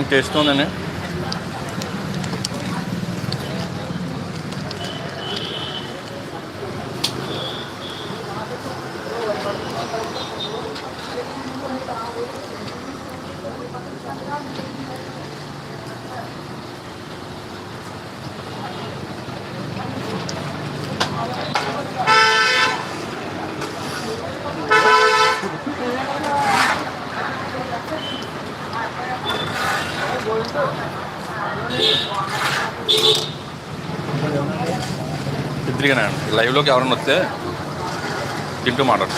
మంచి టేస్ట్ ఉందండి లైవ్లోకి ఎవరైనా వస్తే తింటూ మాట్లాడు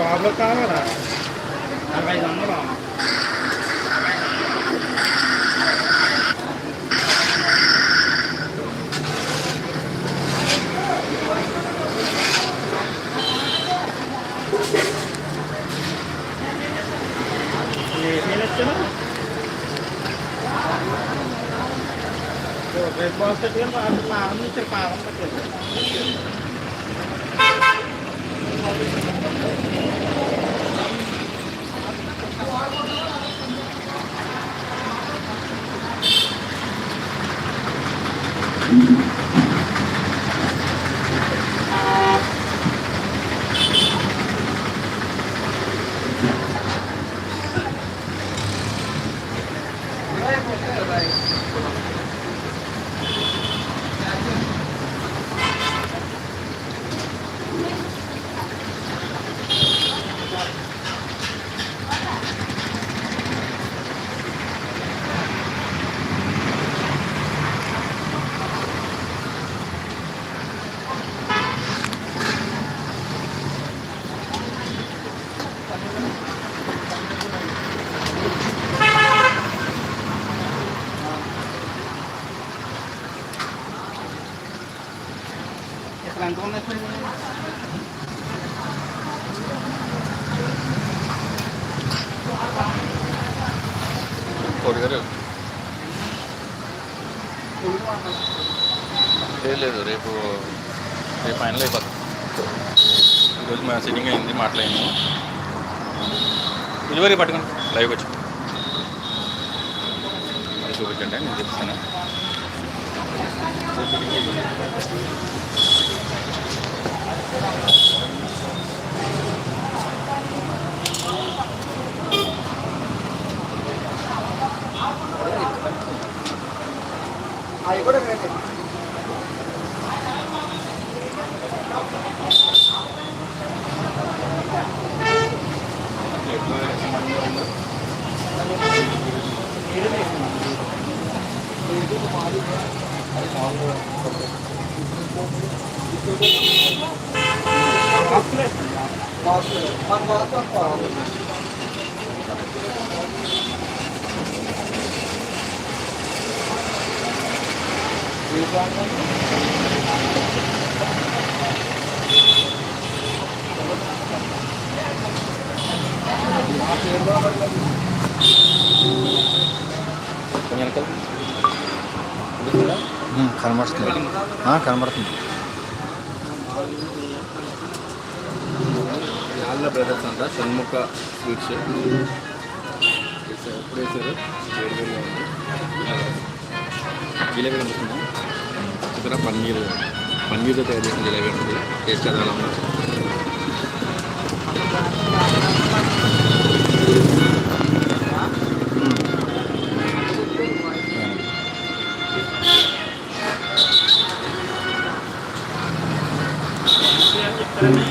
షాప్లో కావాలా అరవై ఐదు వందలు ఏమేమి వచ్చాను రేపు బాస్కెట్ పారం నుంచి పారం లేదు లేదు రేపు రేపు ఫైనల్ అయిపోతుంది. ఈరోజు మా సిట్టింగ్ అయింది మాట్లాడింది. డెలివరీ పట్టుకోండి లైవ్కి వచ్చి. చూపించండి నేను చెప్తాను అవి కూడా రేటే కొంచెం కనబడుతుంది. కనబడుతుంది. ఆళ్ళ బ్రదర్స్ అంట షణ్ముఖ స్వీట్స్. ఎప్పుడు వేసారు ఉంది. జిలేబీ కనిపిస్తుంది ఇక్కడ పన్నీర్. పన్నీర్తో తయారు చేసిన జిలేబీ ఉంటుంది టేస్ట్ అది ఎలా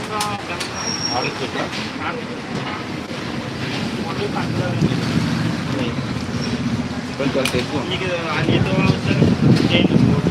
จุดนะเป็นตัวเต็มตัวนี่คืออันนี้ตัวเราจะเจนหมด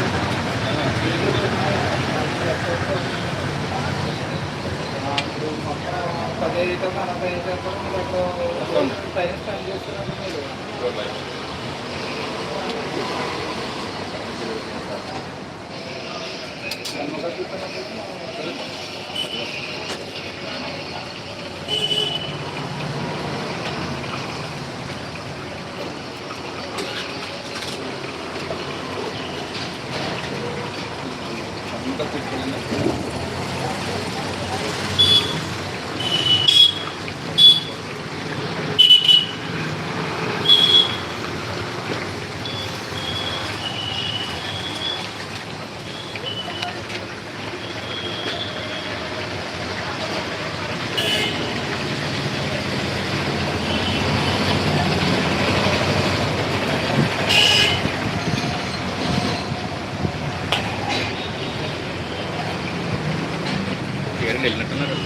ఎక్కువ మీకు టైం వచ్చారు చేస్తున్నారు మీరు వెళ్ళినట్టున్నారు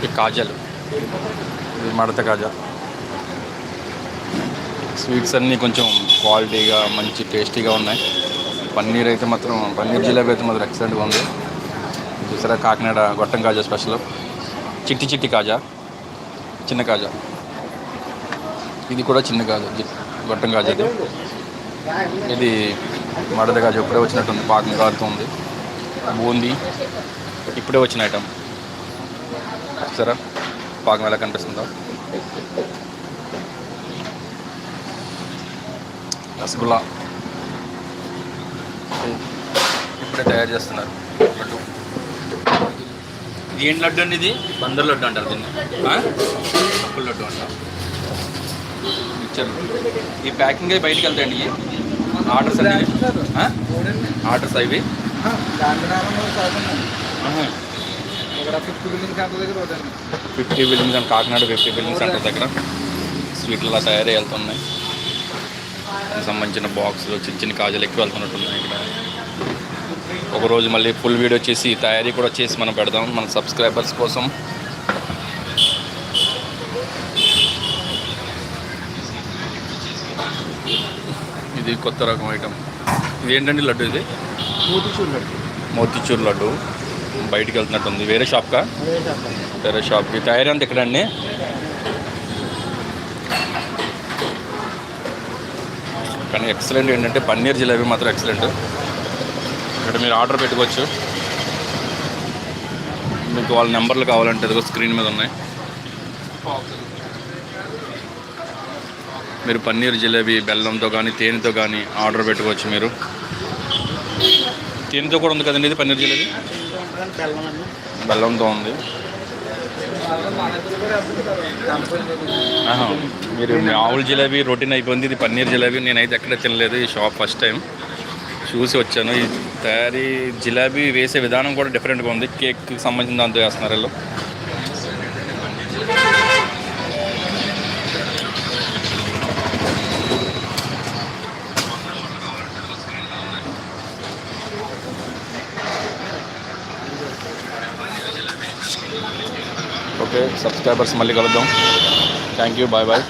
ఈ కాజాలు. ఇది మడత కాజా స్వీట్స్ అన్నీ కొంచెం క్వాలిటీగా మంచి టేస్టీగా ఉన్నాయి. పన్నీర్ అయితే మాత్రం పన్నీర్ జిలేబీ అయితే మాత్రం ఎక్సలెంట్గా ఉంది. చూసారా కాకినాడ గొట్టం కాజా స్పెషల్ చిట్టి చిట్టి కాజా. చిన్న కాజా. ఇది కూడా చిన్న కాజా గొట్టం కాజా ఇది. ఇది మడత కాజా ఇప్పుడే వచ్చినట్టుంది పాకం కారుతుంది. బూందీ ఇప్పుడే వచ్చిన ఐటమ్ సరే. పాకం ఎలా కనిపిస్తుందో. రసగుల్లా. ఇప్పుడే తయారు చేస్తున్నారు. లడ్డు. ఇది ఏం లడ్డు అండి ఇది? బందర్ లడ్డు అంటారు దీన్ని. అప్పుల లడ్డు అంటారు. ఇచ్చారు. ఈ ప్యాకింగ్ అయి బయటకు వెళ్తాయండి ఆర్డర్స్ అండి ఆర్డర్స్ అవి. ఫిఫ్టీ బిల్డింగ్ సెంటర్ దగ్గర fifty buildings and Kakinada fifty buildings centre దగ్గర. స్వీట్లు అలా తయారై వెళ్తున్నాయి దానికి సంబంధించిన బాక్సులు చిన్న చిన్న కాజాలు ఎక్కువ వెళ్తున్నట్టున్నాయి ఇక్కడ. ఒకరోజు మళ్ళీ ఫుల్ వీడియో చేసి తయారీ కూడా చేసి మనం పెడదాం. మన సబ్స్క్రైబర్స్ కోసం. ఇది కొత్త రకం ఐటమ్. ఇది ఏంటండి లడ్డు ఇది? మోతీచూర్ లడ్డు. మోతిచూర్ లడ్డు. బయటికి వెళ్తున్నట్టుంది. వేరే షాప్కా? వేరే షాప్కి. టైర్ అంత ఎక్కడండి? కానీ ఎక్సలెంట్ ఏంటంటే పన్నీర్ జిలేబీ మాత్రం ఎక్సలెంట్. ఇక్కడ మీరు ఆర్డర్ పెట్టుకోవచ్చు. మీకు వాళ్ళ నెంబర్లు కావాలంటే ఇదిగో స్క్రీన్ మీద ఉన్నాయి. మీరు పన్నీర్ జిలేబీ బెల్లంతో కానీ తేనెతో కానీ ఆర్డర్ పెట్టుకోవచ్చు మీరు. తేనెతో కూడా ఉంది కదండి ఇది పన్నీర్ జిలేబీ? బెల్లంతో ఉంది ఆహా. మీరు మామూలు జిలేబీ రొటీన్ అయిపోయింది ఇది పన్నీర్ జిలేబీ. నేనైతే ఎక్కడ తినలేదు ఈ షాప్ ఫస్ట్ టైం. చూసి వచ్చాను. ఈ తయారీ జిలేబీ వేసే విధానం కూడా డిఫరెంట్గా ఉంది. కేక్కి సంబంధించిన దాంతో వేస్తున్నారు వీళ్ళు. ఓకే సబ్స్క్రైబర్స్ మళ్ళీ కలుద్దాం థ్యాంక్ యూ బాయ్ బాయ్